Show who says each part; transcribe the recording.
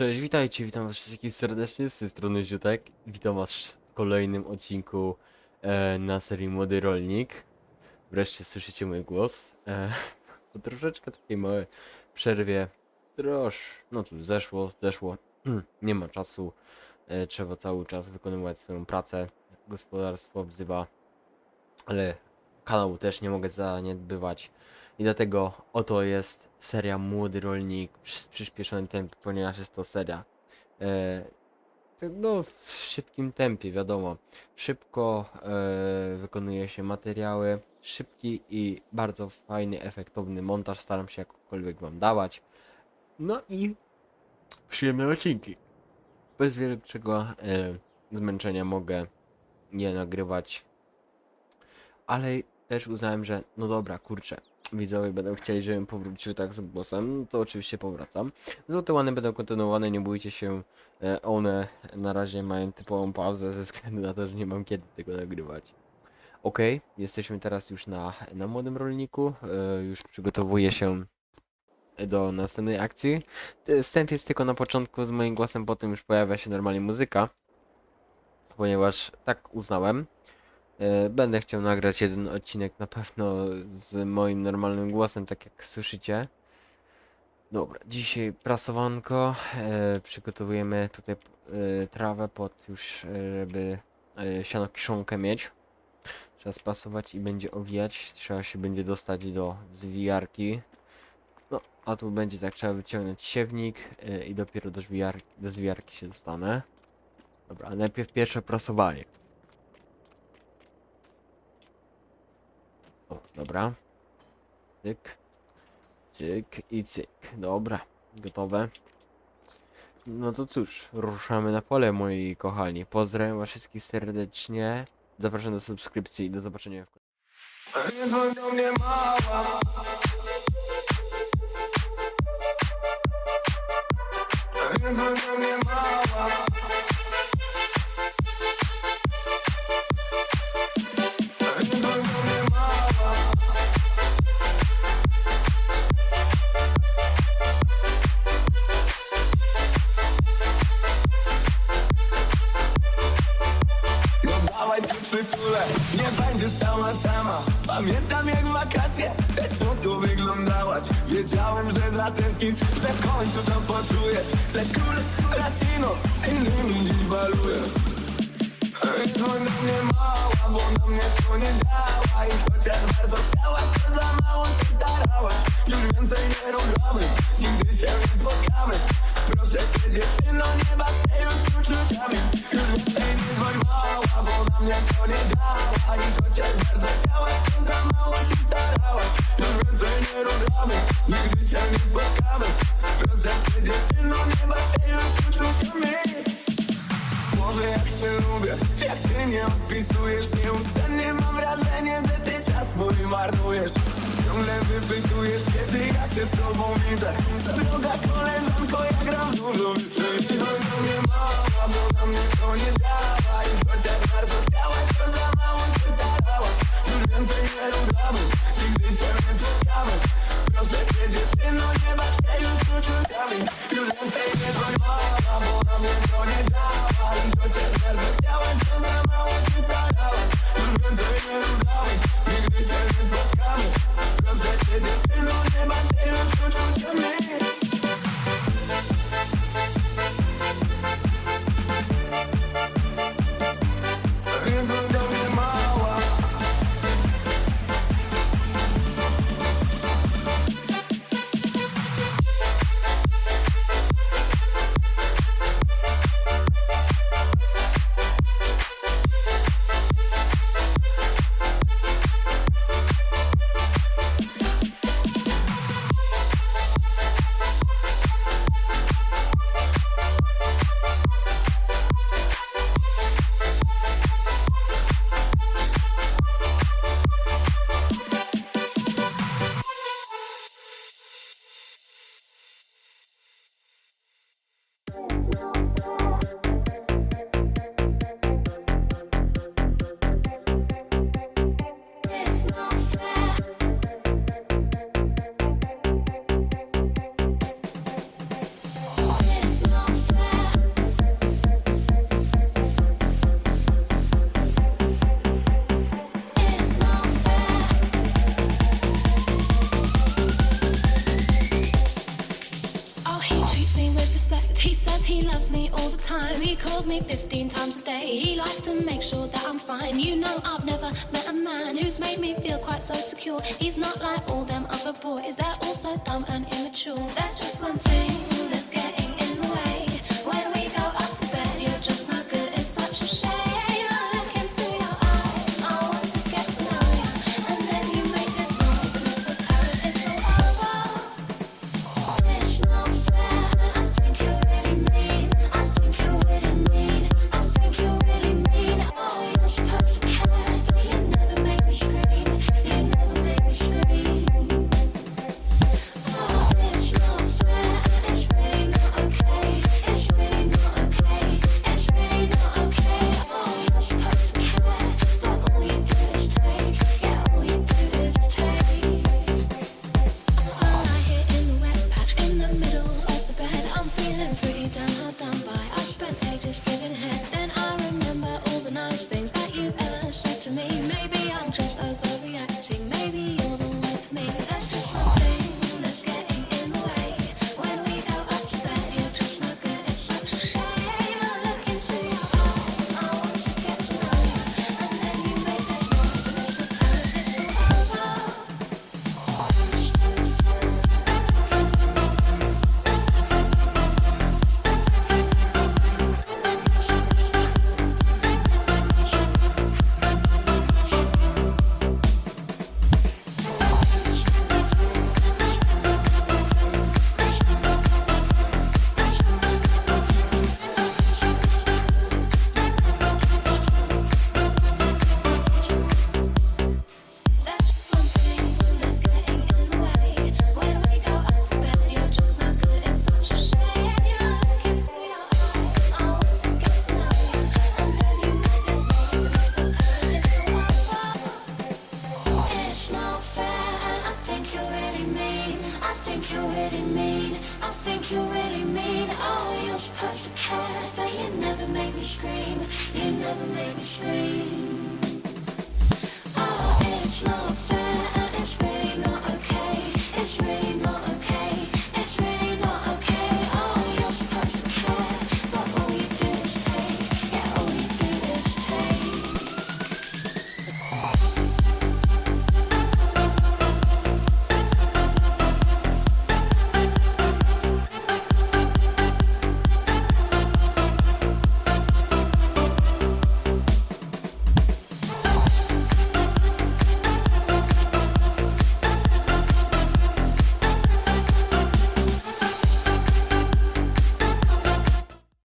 Speaker 1: Cześć, witajcie, witam was wszystkich serdecznie z tej strony Ziutek. Witam was w kolejnym odcinku e, na serii Młody Rolnik. Wreszcie słyszycie mój głos. E, po troszeczkę takiej małej przerwie. Trosz, no tu zeszło, zeszło. Nie ma czasu. E, trzeba cały czas wykonywać swoją pracę. Gospodarstwo wzywa. Ale kanału też nie mogę zaniedbywać. I dlatego oto jest seria Młody Rolnik w przyspieszonym tempie, ponieważ jest to seria e, no, w szybkim tempie, wiadomo. Szybko e, wykonuje się materiały, szybki i bardzo fajny, efektowny montaż. Staram się jakkolwiek wam dawać. No i przyjemne odcinki. Bez większego e, zmęczenia mogę je nagrywać. Ale też uznałem, że no dobra, kurczę, widzowie będą chcieli, żebym powrócił tak z głosem, to oczywiście powracam. Złote łany będą kontynuowane, nie bójcie się, e, one na razie mają typową pauzę ze względu na to, że nie mam kiedy tego nagrywać. Ok, jesteśmy teraz już na, na młodym rolniku, e, już przygotowuję się do następnej akcji. Wstęp jest tylko na początku z moim głosem, potem już pojawia się normalnie muzyka, ponieważ tak uznałem. E, Będę chciał nagrać jeden odcinek na pewno z moim normalnym głosem, tak jak słyszycie. Dobra, dzisiaj prasowanko. E, przygotowujemy tutaj e, trawę pod już, żeby siano kiszonkę mieć. Trzeba sprasować i będzie owijać. Trzeba się będzie dostać do zwijarki. No, a tu będzie tak, trzeba wyciągnąć siewnik i dopiero do, zwijarki, do zwijarki się dostanę. Dobra, najpierw pierwsze prasowanie. Dobra. Cyk. Cyk i cyk. Dobra, gotowe. No to cóż, ruszamy na pole, moi kochani. Pozdrawiam was wszystkich serdecznie. Zapraszam do subskrypcji i do zobaczenia w
Speaker 2: Nie cię przytulę, nie będziesz stała sama. Pamiętam jak wakacje, tak słodko wyglądałaś. Wiedziałem, że zatęsknisz, że w końcu to poczujesz. Lecz król latino z innymi baluje. Ej, dzwoń do mnie na mnie to nie działa I chociaż bardzo chciałaś, to za mało się starałaś. Już więcej nie ruchamy, nigdy się nie spotkamy. Proszę cię dziewczyno, nie baw się już uczuciami. Już więcej nie dzwoń bo na mnie to nie działa marnujesz. Ciągle wypytujesz, kiedy ja się z tobą widzę. Droga koleżanko, ja gram dużo wyżej. Nie dzwoń do mnie mała, bo na mnie to nie działa. I chociaż bardzo chciałaś, to za mało się starałaś. Już więcej nie ruchamy, nigdy się nie spotkamy. Proszę cię dziewczyno, nie baw się już uczuciami. Już więcej nie dzwoń mała, bo na mnie to nie działa. I chociaż bardzo chciałem,
Speaker 3: He loves me all the time. He calls me 15 times a day. He likes to make sure that I'm fine. You know, I've never met a man who's made me feel quite so secure. He's not like all them other boys. They're all so dumb and immature. That's just one thing. punch the cat, but oh, you never made me scream. You never made me scream.